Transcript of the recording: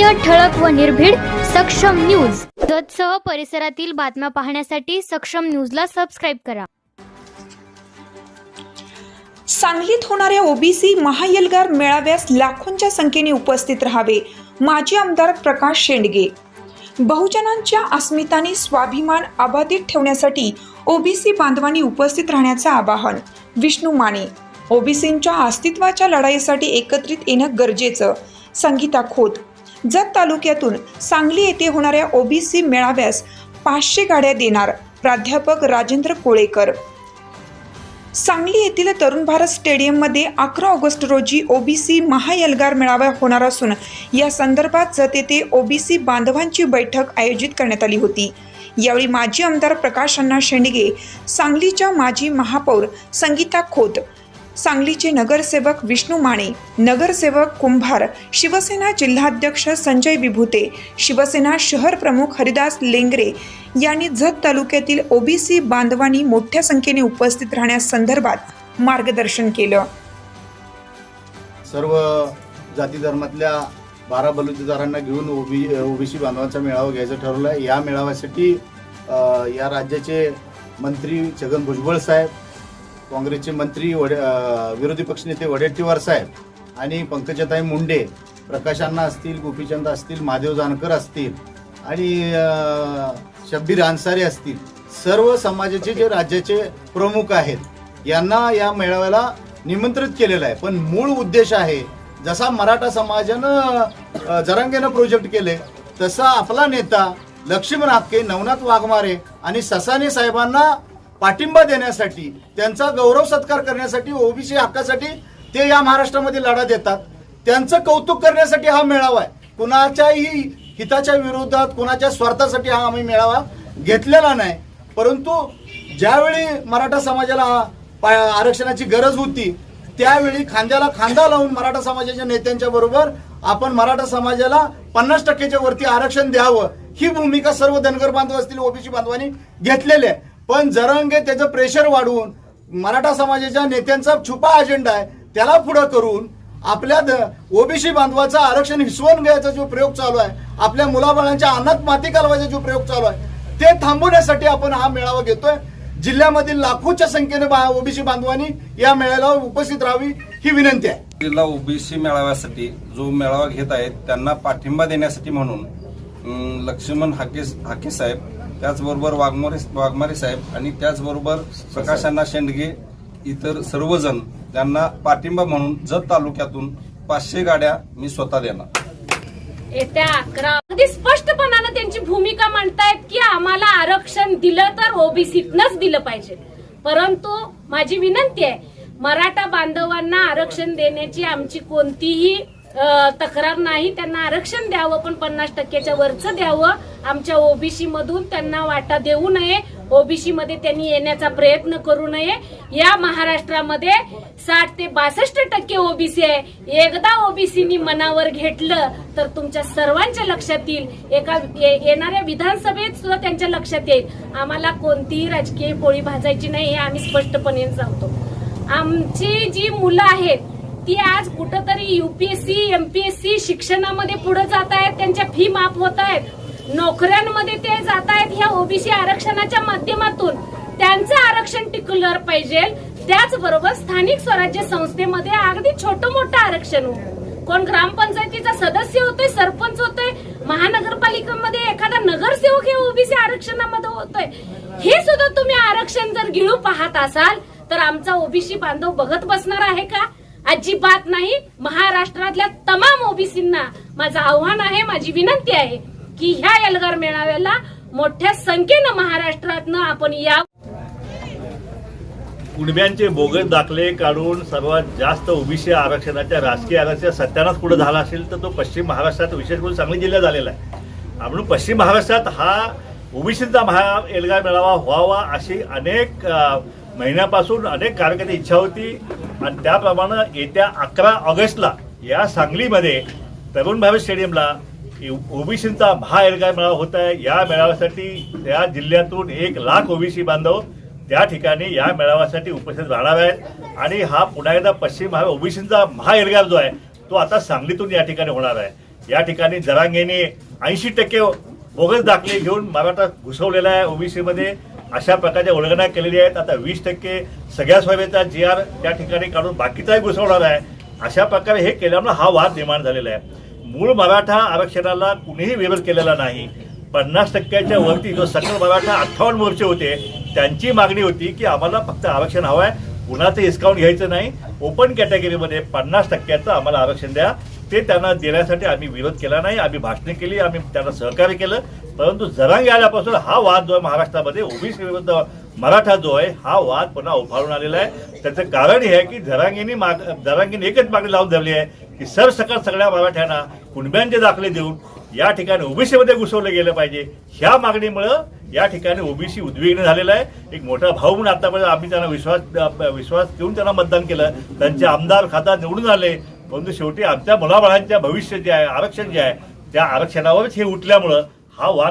सत्य ठळक व निर्भीड सक्षम न्यूज. जतसह परिसरातील बातम्या पाहण्यासाठी सक्षम न्यूजला सबस्क्राईब करा. सांगलीत होणाऱ्या ओबीसी महायलगार मेळाव्यास लाखोंच्या संख्येने उपस्थित राहावे माजी आमदार प्रकाश शेंडगे. बहुजनांच्या अस्मिताने स्वाभिमान अबाधित ठेवण्यासाठी ओबीसी बांधवांनी उपस्थित राहण्याचं आवाहन विष्णू माने. ओबीसींच्या अस्तित्वाच्या लढाईसाठी एकत्रित येणं गरजेचं संगीता खोत. जत तालुक्यातून सांगली येथे होणाऱ्या ओबीसी मेळाव्यास पाचशे गाड्या देणार प्राध्यापक राजेंद्र कोळेकर. सांगली येथील तरुण भारत स्टेडियममध्ये अकरा ऑगस्ट रोजी ओबीसी महायलगार मेळावा होणार असून या संदर्भात जत येथे ओबीसी बांधवांची बैठक आयोजित करण्यात आली होती. यावेळी माजी आमदार प्रकाश अण्णा शेंडगे सांगलीच्या माजी महापौर संगीता खोत सांगलीचे नगरसेवक विष्णू माने नगरसेवक कुंभार शिवसेना जिल्हाध्यक्ष संजय विभूते शिवसेना शहर प्रमुख हरिदास लेंगरे यांनी जत तालुक्यातील ओबीसी बांधवांनी मोठ्या संख्येने उपस्थित राहण्यासंदर्भात मार्गदर्शन केलं. सर्व जाती धर्मातल्या बारा बलुतेदारांना घेऊन ओबी ओबीसी बांधवांचा मेळावा घ्यायचं ठरवलं या मेळाव्यासाठी या राज्याचे मंत्री छगन भुजबळ साहेब काँग्रेसचे मंत्री वडे विरोधी पक्षनेते वडेट्टीवार साहेब आणि पंकजाताई मुंडे प्रकाशांना असतील गोपीचंद असतील महादेव जानकर असतील आणि शब्बीर अन्सारी असतील सर्व समाजाचे जे राज्याचे प्रमुख आहेत यांना या मेळाव्याला निमंत्रित केलेलं आहे. पण मूळ उद्देश आहे जसा मराठा समाजानं जरंगेनं जरांगेनं प्रोजेक्ट केले तसा आपला नेता लक्ष्मण हाके नवनाथ वाघमारे आणि ससाने साहेबांना पाठिंबा देण्यासाठी त्यांचा गौरव सत्कार करण्यासाठी ओबीसी हक्कासाठी ते या महाराष्ट्रामध्ये लढा देतात. त्यांचं कौतुक करण्यासाठी हा मेळावा आहे. कुणाच्याही हिताच्या विरोधात कुणाच्या स्वार्थासाठी हा आम्ही मेळावा घेतलेला नाही. परंतु ज्यावेळी मराठा समाजाला आरक्षणाची गरज होती त्यावेळी खांद्याला खांदा लावून मराठा समाजाच्या नेत्यांच्या बरोबर आपण मराठा समाजाला पन्नास टक्क्याच्या वरती आरक्षण द्यावं ही भूमिका सर्व धनगर बांधव असतील ओबीसी बांधवांनी घेतलेली आहे. पण जरंगे त्याचं प्रेशर वाढवून मराठा समाजाच्या नेत्यांचा छुपा अजेंडा आहे त्याला पुढं करून आपल्या ओबीसी बांधवाचं आरक्षण हिसवून घ्यायचा जो प्रयोग चालू आहे आपल्या मुलाबाळांच्या अन्नात माती घालवायचा जो प्रयोग चालू आहे ते थांबवण्यासाठी आपण हा मेळावा घेतोय. जिल्ह्यामधील लाखोच्या संख्येने ओबीसी बांधवांनी या मेळाव्याला उपस्थित राहावी ही विनंती आहे. जिल्हा ओबीसी मेळाव्यासाठी जो मेळावा घेत आहेत त्यांना पाठिंबा देण्यासाठी म्हणून लक्ष्मण हाके हाके साहेब त्याचबरोबर वाघमोरे वाघमारे साहेब आणि त्याचबरोबर प्रकाशांना शेंडगे इतर सर्वजण त्यांना पाठिंबा म्हणून जत तालुक्यातून पाचशे गाड्या मी स्वतः देणार. येत्या अकरा अगदी स्पष्टपणानं त्यांची भूमिका मांडतायत की आम्हाला आरक्षण दिलं तर ओबीसीतनच दिलं पाहिजे. परंतु माझी विनंती आहे मराठा बांधवांना आरक्षण देण्याची आमची कोणतीही तक्रार नाही त्यांना आरक्षण द्यावं पण पन्नास टक्क्याच्या वरचं द्यावं. आमच्या ओबीसी मधून त्यांना वाटा देऊ नये. ओबीसी मध्ये त्यांनी येण्याचा प्रयत्न करू नये. या महाराष्ट्रामध्ये साठ ते बासष्ट टक्के ओबीसी आहे. एकदा ओबीसीनी मनावर घेतलं तर तुमच्या सर्वांच्या लक्षात येईल. एका ये- येणाऱ्या विधानसभेत सुद्धा त्यांच्या लक्षात येईल. आम्हाला कोणतीही राजकीय पोळी भाजायची नाही हे आम्ही स्पष्टपणे सांगतो. आमची जी मुलं आहेत ती आज कुठंतरी युपीएससी एमपीएससी शिक्षणामध्ये पुढे जात आहेत त्यांच्या फी माफ होत आहेत नोकऱ्यांमध्ये ते जात आहेत ह्या ओबीसी आरक्षणाच्या माध्यमातून. त्यांचं आरक्षण टिकलं पाहिजे. त्याचबरोबर स्थानिक स्वराज्य संस्थेमध्ये अगदी छोटं मोठं आरक्षण हो. कोण ग्रामपंचायतीचा सदस्य होतोय सरपंच होतोय महानगरपालिकेमध्ये एखादा नगरसेवक हे ओबीसी आरक्षणामध्ये होतोय. हे सुद्धा तुम्ही आरक्षण जर गिळू पाहत असाल तर आमचा ओबीसी बांधव बघत बसणार आहे का? अजिबात नाही. महाराष्ट्रातल्या तमाम ओबीसींना माझं आव्हान आहे माझी विनंती आहे की ह्या एल्गार मेळाव्याला मोठ्या संख्येनं महाराष्ट्रातनं आपण या कुणब्यांचे बोगस दाखले काढून सर्वात जास्त ओबीसी आरक्षणाच्या राजकीय आरक्षण सत्यानाच पुढे झाला असेल तर तो पश्चिम महाराष्ट्रात विशेष करून सांगली जिल्ह्यात झालेला आहे. म्हणून पश्चिम महाराष्ट्रात हा ओबीसीचा महा एल्गार मेळावा व्हावा अशी अनेक महिन्यापासून अनेक कार्यकर्ते इच्छा होती. आणि त्याप्रमाणे येत्या अकरा ऑगस्टला या सांगलीमध्ये तरुण भारत स्टेडियमला ओबीसींचा महा मेळावा होत आहे. या मेळाव्यासाठी त्या जिल्ह्यातून एक लाख ओबीसी बांधव त्या ठिकाणी या मेळाव्यासाठी उपस्थित राहणार आहेत. आणि हा पुन्हा एकदा पश्चिम महा ओबीसींचा महाएल्गार जो आहे तो आता सांगलीतून या ठिकाणी होणार आहे. या ठिकाणी जरांगेने ऐंशी टक्के बोगस दाखले घेऊन मराठा घुसवलेला आहे ओबीसीमध्ये मध्ये. अशा प्रकारच्या उल्लंघना केलेली आहेत. आता वीस टक्के सगळ्या स्वाभेचा जी आर त्या ठिकाणी काढून बाकीचाही घुसवणार आहे. अशा प्रकारे हे केल्यामुळे हा वाद निर्माण झालेला आहे. मूळ मराठा आरक्षणाला कुणीही विरोध केलेला नाही. पन्नास टक्क्याच्या वरती जो सकल मराठा अठ्ठावन्न मोर्चे होते त्यांची मागणी होती की आम्हाला फक्त आरक्षण हवं आहे कुणाचं हिसकावून घ्यायचं नाही. ओपन कॅटेगरीमध्ये पन्नास टक्क्याचं आम्हाला आरक्षण द्या. ते त्यांना देण्यासाठी आम्ही विरोध केला नाही आम्ही भाषणे केली आम्ही त्यांना सहकार्य केलं. परंतु जरांग आल्यापासून हा वाद जो आहे महाराष्ट्रामध्ये ओबीसी विरुद्ध मराठा जो आहे हा वाद पुन्हा उभारून आलेला आहे. त्याचं कारण हे आहे की जरांगीने माग जरांगीने एकच मागणी लावून धरली आहे की सरसकट सगळ्या मराठ्यांना कुणब्यांचे दाखले देऊन या ठिकाणी ओबीसीमध्ये घुसवलं गेलं पाहिजे. ह्या मागणीमुळं या ठिकाणी ओबीसी उद्विग्न झालेला आहे. एक मोठा भाऊ म्हणून आतापर्यंत आम्ही त्यांना विश्वास विश्वास देऊन त्यांना मतदान केलं. त्यांचे आमदार खासदार निवडून आले. परंतु शेवटी आमच्या मुलाबाळांच्या भविष्य जे आहे आरक्षण जे आहे त्या आरक्षणावरच हे उठल्यामुळं हा वाद